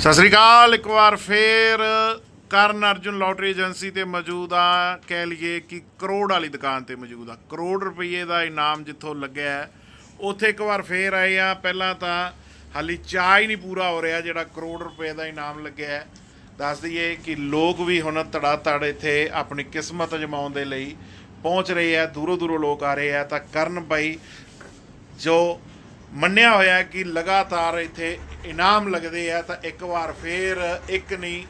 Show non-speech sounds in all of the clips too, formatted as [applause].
ਸਤਿ ਸ੍ਰੀ ਅਕਾਲ, ਇੱਕ ਵਾਰ ਫੇਰ ਕਰਨ ਅਰਜੁਨ ਲੋਟਰੀ ਏਜੰਸੀ ਤੇ ਮੌਜੂਦ ਆ। ਕਹਿ ਲਈਏ ਕਿ ਕਰੋੜ ਵਾਲੀ ਦੁਕਾਨ ਤੇ ਮੌਜੂਦ ਆ। ਕਰੋੜ ਰੁਪਏ ਦਾ ਇਨਾਮ ਜਿੱਥੋਂ ਲੱਗਿਆ ਉੱਥੇ ਇੱਕ ਵਾਰ ਫੇਰ ਆਏ ਆ। ਪਹਿਲਾਂ ਤਾਂ ਹਾਲੀ ਚਾਹ ਹੀ ਨਹੀਂ ਪੂਰਾ ਹੋ ਰਿਹਾ ਜਿਹੜਾ ਕਰੋੜ ਰੁਪਏ ਦਾ ਇਨਾਮ ਲੱਗਿਆ ਦੱਸ ਦਈਏ ਕਿ ਲੋਕ ਵੀ ਹੁਣ ਧੜਾ ਧੜ ਇੱਥੇ ਆਪਣੀ ਕਿਸਮਤ ਅਜਮਾਉਣ ਦੇ ਲਈ ਪਹੁੰਚ ਰਹੇ ਆ। ਦੂਰੋਂ ਦੂਰੋਂ ਲੋਕ ਆ ਰਹੇ ਆ। ਤਾਂ ਕਰਨ ਬਾਈ, ਜੋ ਮੰਨਿਆ ਹੋਇਆ ਕਿ ਲਗਾਤਾਰ ਇੱਥੇ ਇਨਾਮ ਲੱਗਦੇ ਆ, ਤਾਂ ਇੱਕ ਵਾਰ ਫੇਰ ਇੱਕ ਨਹੀਂ,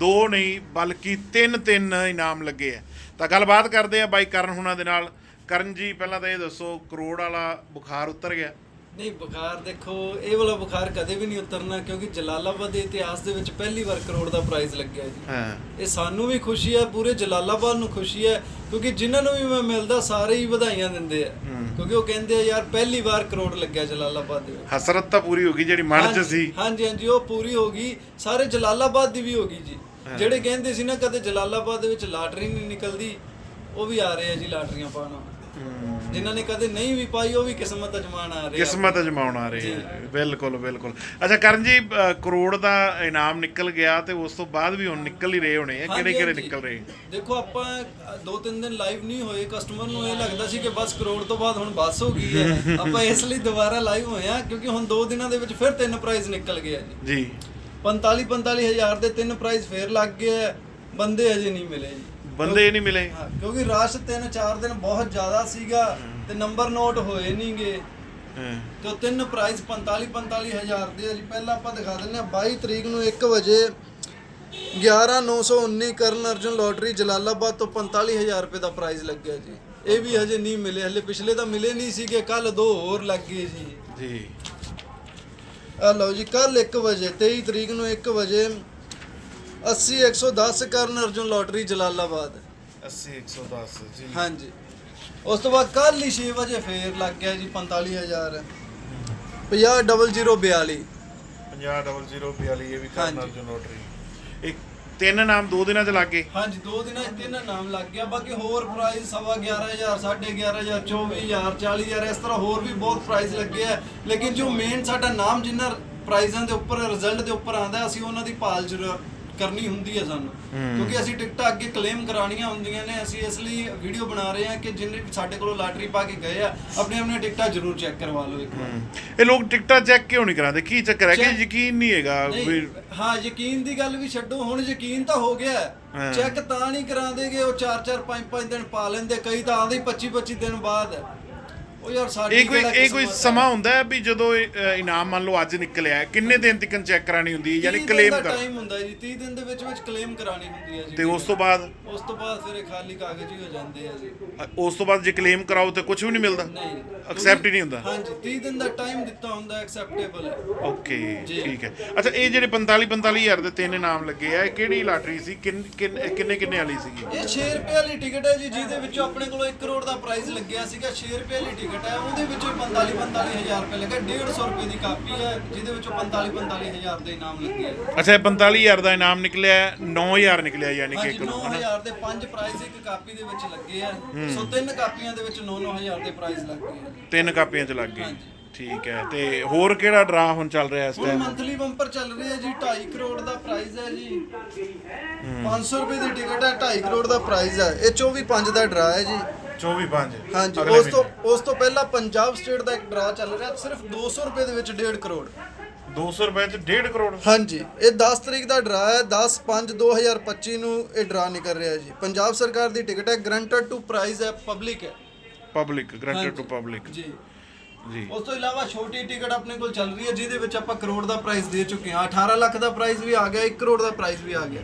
ਦੋ ਨਹੀਂ, ਬਲਕਿ ਤਿੰਨ ਤਿੰਨ ਇਨਾਮ ਲੱਗੇ ਆ। ਤਾਂ ਗੱਲਬਾਤ ਕਰਦੇ ਆ ਬਾਈ ਕਰਨ ਹੁਣਾਂ ਦੇ ਨਾਲ। ਕਰਨ ਜੀ, ਪਹਿਲਾਂ ਤਾਂ ਇਹ ਦੱਸੋ, ਕਰੋੜ ਵਾਲਾ ਬੁਖਾਰ ਉਤਰ ਗਿਆ। ਨਹੀਂ ਬੁਖਾਰ ਦੇਖੋ ਇਹ ਵਾਲਾ ਬੁਖਾਰ ਕਦੇ ਵੀ ਨਹੀਂ ਉਤਰਨਾ ਕਿਉਂਕਿ ਜਲਾਲਾਬਾਦ ਦੇ ਇਤਿਹਾਸ ਦੇ ਵਿੱਚ ਪਹਿਲੀ ਵਾਰ ਕਰੋੜ ਦਾ ਪ੍ਰਾਈਜ਼ ਲੱਗਿਆ ਜੀ। ਹਾਂ। ਇਹ ਸਾਨੂੰ ਵੀ ਖੁਸ਼ੀ ਹੈ ਪੂਰੇ ਜਲਾਲਾਬਾਦ ਨੂੰ ਖੁਸ਼ੀ ਹੈ ਕਿਉਂਕਿ ਜਿਨ੍ਹਾਂ ਨੂੰ ਵੀ ਮੈਂ ਮਿਲਦਾ ਸਾਰੇ ਹੀ ਵਧਾਈਆਂ ਦਿੰਦੇ ਆ। ਕਿਉਂਕਿ ਉਹ ਕਹਿੰਦੇ ਆ ਯਾਰ ਪਹਿਲੀ ਵਾਰ ਕਰੋੜ ਲੱਗਿਆ ਜਲਾਲਾਬਾਦ ਦੇ ਵਿੱਚ। ਹਸਰਤ ਤਾਂ ਪੂਰੀ ਹੋ ਗਈ ਜਿਹੜੀ ਮਨ ਚ ਸੀ। ਹਾਂਜੀ ਹਾਂਜੀ ਉਹ ਪੂਰੀ ਹੋ ਗਈ। ਸਾਰੇ ਜਲਾਲਾਬਾਦ ਦੀ ਵੀ ਹੋ ਗਈ ਜੀ। ਜਿਹੜੇ ਕਹਿੰਦੇ ਸੀ ਨਾ ਕਦੇ ਜਲਾਲਾਬਾਦ ਦੇ ਵਿੱਚ ਲਾਟਰੀ ਨਹੀਂ ਨਿਕਲਦੀ ਉਹ ਵੀ ਆ ਰਹੇ ਆ ਜੀ ਲਾਟਰੀਆਂ ਪਾਉਣ। ਜਿਨ੍ਹਾਂ ਨੇ ਕਦੇ ਨਹੀਂ ਵੀ ਪਾਈ ਉਹ ਵੀ ਕਿਸਮਤ ਅਜਮਾਨ ਆ ਰਹੇ ਆ। ਕਿਸਮਤ ਅਜਮਾਉਣ ਆ ਰਹੇ ਬਿਲਕੁਲ ਬਿਲਕੁਲ। ਅੱਛਾ ਕਰਨ ਜੀ ਅ, ਕਰੋੜ ਦਾ ਇਨਾਮ ਨਿਕਲ ਗਿਆ ਤੇ ਉਸ ਤੋਂ ਬਾਅਦ ਵੀ ਹੁਣ ਨਿਕਲ ਹੀ ਰਹੇ ਹੋਣੇ ਆ। ਕਿਹੜੇ ਕਿਹੜੇ ਹਾਂਜੀ। ਨਿਕਲ ਰਹੇ? ਦੇਖੋ ਆਪਾਂ ਅ, ਦੋ ਤਿੰਨ ਦਿਨ ਲਾਈਵ ਨਹੀਂ ਹੋਏ। ਕਸਟਮਰ ਨੂੰ ਇਹ ਲੱਗਦਾ ਸੀ ਕਿ ਬਸ ਕਰੋੜ ਤੋਂ ਬਾਅਦ ਹੁਣ ਬੱਸ ਹੋ ਗਈ ਹੈ। [laughs] ਆਪਾਂ ਇਸ ਲਈ ਦੁਬਾਰਾ ਲਾਈਵ ਹੋਏ ਆ ਕਿਉਂਕਿ ਹੁਣ ਦੋ ਦਿਨਾਂ ਦੇ ਵਿੱਚ ਫਿਰ ਤਿੰਨ ਪ੍ਰਾਈਜ਼ ਨਿਕਲ ਗਏ ਆ ਜੀ। ਜੀ। 45 45 ਹਜ਼ਾਰ ਦੇ ਤਿੰਨ ਪ੍ਰਾਈਜ਼ ਫੇਰ ਲੱਗ ਗਏ ਆ। ਬੰਦੇ ਅਜੇ ਨਹੀਂ ਮਿਲੇ ਜੀ। ਬੰਦੇ ਨਹੀਂ ਮਿਲੇ। ਹਾਂ, ਕਿਉਂਕਿ ਰਸ਼ ਤਿੰਨ ਚਾਰ ਦਿਨ ਬਹੁਤ ਜ਼ਿਆਦਾ ਸੀਗਾ ਤੇ ਨੰਬਰ ਨੋਟ ਹੋਏ ਨਹੀਂਗੇ। ਹਾਂ। ਤੇ ਤਿੰਨ ਪ੍ਰਾਈਜ਼ 45 45 ਹਜ਼ਾਰ ਦੇ ਆ ਜੀ। ਪਹਿਲਾਂ ਆਪਾਂ ਦਿਖਾ ਦਿੰਦੇ ਆ 22 ਤਰੀਕ ਨੂੰ 1 ਵਜੇ 11919 ਕਰਨ ਅਰਜੁਨ ਲੋਟਰੀ ਜਲਾਲਾਬਾਦ ਤੋਂ 45000 ਰੁਪਏ ਦਾ ਪ੍ਰਾਈਜ਼ ਲੱਗਿਆ ਜੀ। ਇਹ ਵੀ ਹਜੇ ਨਹੀਂ ਮਿਲੇ ਹਲੇ ਪਿਛਲੇ ਤਾਂ ਮਿਲੇ ਨਹੀਂ ਸੀਗੇ ਕੱਲ ਦੋ ਹੋਰ ਲੱਗ ਗਏ ਜੀ। ਜੀ। ਆ ਲਓ ਜੀ ਕੱਲ 1 ਵਜੇ 23 ਤਰੀਕ ਨੂੰ 1 ਵਜੇ 80 110 ਕਰਨ ਅਰਜੁਨ ਲੋਟਰੀ ਜਲਾਲਾਬਾਦ। 80 110 ਜੀ। ਹਾਂਜੀ। ਉਸ ਤੋਂ ਬਾਅਦ ਕੱਲ ਹੀ 6 ਵਜੇ ਫੇਰ ਲੱਗ ਗਿਆ ਜੀ 45000 50 500042 ਇਹ ਵੀ ਕਰਨ ਹਾਂਜੀ। ਅਰਜੁਨ ਲੋਟਰੀ। ਇੱਕ ਤਿੰਨ ਨਾਮ ਦੋ ਦਿਨਾਂ ਚ ਲੱਗ ਗਏ। ਹਾਂਜੀ ਦੋ ਦਿਨਾਂ 'ਚ ਤਿੰਨ ਨਾਮ ਲੱਗ ਗਿਆ। ਬਾਕੀ ਹੋਰ ਪ੍ਰਾਈਜ਼ ਸਵਾ 11000 11500 24000 40000 ਇਸ ਤਰ੍ਹਾਂ ਹੋਰ ਵੀ ਬਹੁਤ ਪ੍ਰਾਈਜ਼ ਲੱਗੇ ਆ। ਲੇਕਿਨ ਜੋ ਮੇਨ ਸਾਡਾ ਨਾਮ ਜਿੰਨਾ ਪ੍ਰਾਈਜ਼ਾਂ ਦੇ ਉੱਪਰ ਰਿਜ਼ਲਟ ਦੇ ਉੱਪਰ ਆਂਦਾ ਅਸੀਂ ਉਹਨਾਂ ਦੀ ਭਾਲ ਜ਼ਰੂਰ ਕਰਨੀ ਹੁੰਦੀ ਹੈ ਸਾਨੂੰ। ਕਿਉਂਕਿ ਅਸੀਂ ਟਿਕਟਾਂ ਅੱਗੇ ਕਲੇਮ ਕਰਾਉਣੀਆਂ ਹੁੰਦੀਆਂ ਨੇ ਅਸੀਂ ਇਸ ਲਈ ਵੀਡੀਓ ਬਣਾ ਰਹੇ ਹਾਂ ਕਿ ਜਿੰਨੇ ਸਾਡੇ ਕੋਲੋਂ ਲਾਟਰੀ ਪਾ ਕੇ ਗਏ ਆ ਆਪਣੀ ਆਪਣੀ ਟਿਕਟਾਂ ਜ਼ਰੂਰ ਚੈੱਕ ਕਰਵਾ ਲਓ ਇੱਕ ਵਾਰ। ਇਹ ਲੋਕ ਟਿਕਟਾਂ ਚੈੱਕ ਕਿਉਂ ਨਹੀਂ ਕਰਾਉਂਦੇ? ਕੀ ਚੱਕਰ ਹੈ ਕਿ ਯਕੀਨ ਨਹੀਂ ਹੈਗਾ ਵੀ ਹਾਂ ਯਕੀਨ ਦੀ ਗੱਲ ਵੀ ਛੱਡੋ ਹੁਣ ਯਕੀਨ ਤਾਂ ਹੋ ਗਿਆ। ਚੈੱਕ ਤਾਂ ਨਹੀਂ ਕਰਾਉਂਦੇਗੇ ਉਹ 4-4 5-5 ਦਿਨ ਪਾ ਲੈਂਦੇ ਕਈ ਤਾਂ ਆਂਦੇ 25-25 ਦਿਨ ਬਾਅਦ। ਉਹ ਯਾਰ ਸਾਡੀ ਇਹ ਕੋਈ ਇਹ ਕੋਈ? ਸਮਾਂ ਹੁੰਦਾ ਹੈ ਵੀ ਜਦੋਂ ਇਹ, ਅ, ਇਨਾਮ ਮੰਨ ਲਓ ਅੱਜ ਨਿਕਲਿਆ ਹੈ, ਕਿੰਨੇ ਦਿਨ ਤੱਕ ਚੈੱਕ ਕਰਾਣੀ ਹੁੰਦੀ ਹੈ ਯਾਨੀ 30 ਦਿਨ ਕਲੇਮ ਕਰ ਟਾਈਮ ਹੁੰਦਾ ਹੈ ਜੀ 30 ਦਿਨ ਦੇ ਵਿੱਚ ਵਿੱਚ ਕਲੇਮ ਕਰਾਣੀ ਹੁੰਦੀ ਹੈ ਜੀ ਤੇ ਉਸ ਤੋਂ ਬਾਅਦ? ਉਸ ਤੋਂ ਬਾਅਦ ਫਿਰ ਇਹ ਖਾਲੀ ਕਾਗਜ਼ ਹੀ ਹੋ ਜਾਂਦੇ ਆ ਜੀ। ਅ, ਉਸ ਤੋਂ ਬਾਅਦ ਜੇ ਕਲੇਮ ਕਰਾਓ ਤੇ ਕੁਝ ਵੀ ਨਹੀਂ ਮਿਲਦਾ? ਨਹੀਂ। ਐਕਸੈਪਟ ਹੀ ਨਹੀਂ ਹੁੰਦਾ? ਹਾਂਜੀ 30 ਦਿਨ ਦਾ ਟਾਈਮ ਦਿੱਤਾ ਹੁੰਦਾ ਐਕਸੈਪਟੇਬਲ ਹੈ। ਓਕੇ। ਠੀਕ ਹੈ। ਅੱਛਾ ਇਹ ਜਿਹੜੇ 45 45000 ਦੇ ਤਿੰਨ ਇਨਾਮ ਲੱਗੇ ਆ ਇਹ ਕਿਹੜੀ ਲਾਟਰੀ ਸੀ? ਕਿੰਨ- ਕਿੰਨ- ਕਿੰਨੇ ਕਿੰਨੇ ਵਾਲੀ ਸੀਗੀ? ਇਹ 6 ਰੁਪਏ ਵਾਲੀ ਟਿਕਟ ਹੈ ਜੀ ਜਿਹਦੇ ਵਿੱਚੋਂ ਆਪਣੇ ਕੋਲ 1 ਕਰੋੜ ਦਾ ਪ੍ਰਾਈਜ਼ ਲੱਗਿਆ ਸੀਗਾ 6 ਰੁਪਏ ਵਾਲੀ ਟਿਕਟ ਹੈ ਉਹਦੇ ਵਿੱਚੋਂ 45 45000 ਰੁਪਏ ਲੱਗਾ 150 ਰੁਪਏ ਦੀ ਕਾਪੀ ਹੈ ਜਿਹਦੇ ਵਿੱਚੋਂ 45 45000 ਦੇ ਇਨਾਮ ਲੱਗੇ ਅੱਛਾ ਇਹ 45000 ਦਾ ਇਨਾਮ ਨਿਕਲਿਆ 9000 ਨਿਕਲਿਆ ਯਾਨੀ ਕਿ ਹਾਂਜੀ ਇੱਕ ਨੂੰ ਹਨਾ? 9000 ਦੇ ਪੰਜ ਪ੍ਰਾਈਜ਼ ਇੱਕ ਕਾਪੀ ਦੇ ਵਿੱਚ ਲੱਗੇ ਆ। ਸੋ ਤਿੰਨ ਕਾਪੀਆਂ ਦੇ ਵਿੱਚ 9-9000 ਦੇ ਪ੍ਰਾਈਜ਼ ਲੱਗੇ ਆ। ਤਿੰਨ ਕਾਪੀਆਂ ਚ ਲੱਗ ਗਏ। ਹਾਂਜੀ। ਠੀਕ ਹੈ ਤੇ ਹੋਰ ਕਿਹੜਾ ਡਰਾ ਹੁਣ ਚੱਲ ਰਿਹਾ ਇਸ ਹੁਣ ਟਾਈਮ ਮੰਥਲੀ ਬੰਪਰ ਚੱਲ ਰਿਹਾ ਜੀ 2.5 ਕਰੋੜ ਦਾ ਪ੍ਰਾਈਜ਼ ਹੈ ਜੀ। 500 ਰੁਪਏ ਦੀ ਟਿਕਟ ਹੈ 2.5 ਕਰੋੜ ਦਾ ਪ੍ਰਾਈਜ਼ ਹੈ। ਇਹ 24 5 ਦਾ ਡਰਾ ਹੈ ਜੀ। 24 5 ਹਾਂਜੀ ਉਸ ਤੋਂ ਉਸ ਤੋਂ ਪਹਿਲਾਂ ਪੰਜਾਬ ਸਟੇਟ ਦਾ ਇੱਕ ਡਰਾ ਚੱਲ ਰਿਹਾ ਸਿਰਫ 200 ਰੁਪਏ ਦੇ ਵਿੱਚ 1.5 ਕਰੋੜ। 200 ਰੁਪਏ ਚ 1.5 ਕਰੋੜ? ਹਾਂਜੀ ਇਹ 10 ਤਰੀਕ ਦਾ ਡਰਾ ਹੈ 10 5 2025 ਨੂੰ ਇਹ ਡਰਾ ਨਿਕਲ ਰਿਹਾ ਜੀ। ਪੰਜਾਬ ਸਰਕਾਰ ਦੀ ਟਿਕਟ ਹੈ ਗਰੰਟਡ ਟੂ ਪ੍ਰਾਈਜ਼ ਹੈ ਪਬਲਿਕ ਹੈ। ਪਬਲਿਕ ਗਰੰਟਡ ਟੂ ਹਾਂਜੀ। ਪਬਲਿਕ ਜੀ। ਜੀ। ਉਸ ਤੋਂ ਇਲਾਵਾ ਛੋਟੀ ਟਿਕਟ ਆਪਣੇ ਕੋਲ ਚੱਲ ਰਹੀ ਹੈ ਜਿਹਦੇ ਵਿੱਚ ਆਪਾਂ ਕਰੋੜ ਦਾ ਪ੍ਰਾਈਜ਼ ਦੇ ਚੁੱਕੇ ਹਾਂ। 18 ਲੱਖ ਦਾ ਪ੍ਰਾਈਜ਼ ਵੀ ਆ ਗਿਆ 1 ਕਰੋੜ ਦਾ ਪ੍ਰਾਈਜ਼ ਵੀ ਆ ਗਿਆ।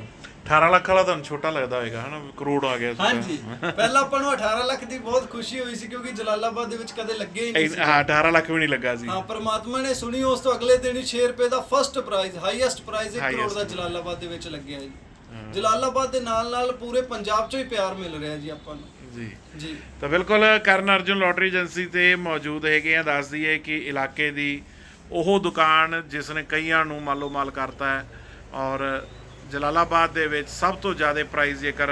18 ਲੱਖ ਵਾਲਾ ਤੁਹਾਨੂੰ ਛੋਟਾ ਲੱਗਦਾ ਹੋਵੇਗਾ ਹਨਾ? ਕਰੋੜ ਆ ਗਿਆ। ਹਾਂਜੀ। ਪਹਿਲਾਂ ਆਪਾਂ ਨੂੰ 18 ਲੱਖ ਦੀ ਬਹੁਤ ਖੁਸ਼ੀ ਹੋਈ ਸੀ ਕਿਉਂਕਿ ਜਲਾਲਾਬਾਦ ਦੇ ਵਿੱਚ ਕਦੇ ਲੱਗੇ ਹੀ ਨਹੀਂ ਇਹ- ਹਾਂ 18 ਲੱਖ ਵੀ ਨਹੀਂ ਲੱਗਾ ਸੀ। ਹਾਂ ਪਰਮਾਤਮਾ ਨੇ ਸੁਣੀ ਉਸ ਤੋਂ ਅਗਲੇ ਦਿਨ ਹੀ 6 ਰੁਪਏ ਦਾ first prize highest prize 1 crore. ਦਾ ਜਲਾਲਾਬਾਦ ਦੇ ਵਿੱਚ ਲੱਗਿਆ ਜੀ। ਜਲਾਲਾਬਾਦ ਦੇ ਨਾਲ ਨਾਲ ਪੂਰੇ ਪੰਜਾਬ 'ਚੋਂ ਹੀ ਪਿਆਰ ਮਿਲ ਰਿਹਾ ਜੀ ਆਪਾਂ ਨੂੰ। ਜੀ। ਜੀ। ਤਾਂ ਬਿਲਕੁਲ ਕਰਨ ਅਰਜੁਨ ਲੋਟਰੀ ਏਜੰਸੀ ਤੇ ਮੌਜੂਦ ਹੈਗੇ ਆ ਦੱਸ ਦਈਏ ਕਿ ਇਲਾਕੇ ਦੀ ਉਹ ਦੁਕਾਨ ਜਿਸ ਨੇ ਕਈਆਂ ਨੂੰ ਮਾਲੋ ਮਾਲ ਕਰਤਾ ਹੈ ਔਰ ਜਲਾਲਾਬਾਦ ਦੇ ਵਿੱਚ ਸਭ ਤੋਂ ਜ਼ਿਆਦਾ ਪ੍ਰਾਈਜ਼ ਜੇਕਰ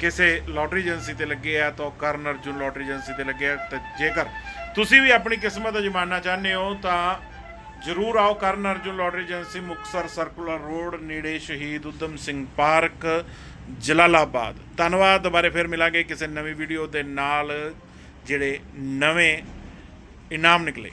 ਕਿਸੇ ਲੋਟਰੀ ਏਜੰਸੀ ਤੇ ਲੱਗੇ ਆ, ਤਾਂ ਕਰਨ ਅਰਜੁਨ ਲੋਟਰੀ ਏਜੰਸੀ ਤੇ ਲੱਗੇ ਆ। ਤੇ ਜੇਕਰ ਤੁਸੀਂ ਵੀ ਆਪਣੀ ਕਿਸਮਤ ਅਜਮਾਨਣਾ ਚਾਹੁੰਦੇ ਹੋ, ਤਾਂ ਜ਼ਰੂਰ ਆਓ Karan Arjun lottery agency Muktsar circular road ਨੇੜੇ ਸ਼ਹੀਦ ਉਦਮ ਸਿੰਘ ਪਾਰਕ, ਜਲਾਲਾਬਾਦ। ਧੰਨਵਾਦ, ਦੁਬਾਰੇ ਫਿਰ ਮਿਲਾਂਗੇ ਕਿਸੇ ਨਵੀਂ ਵੀਡੀਓ ਦੇ ਨਾਲ, ਜਿਹੜੇ ਨਵੇਂ ਇਨਾਮ ਨਿਕਲੇ।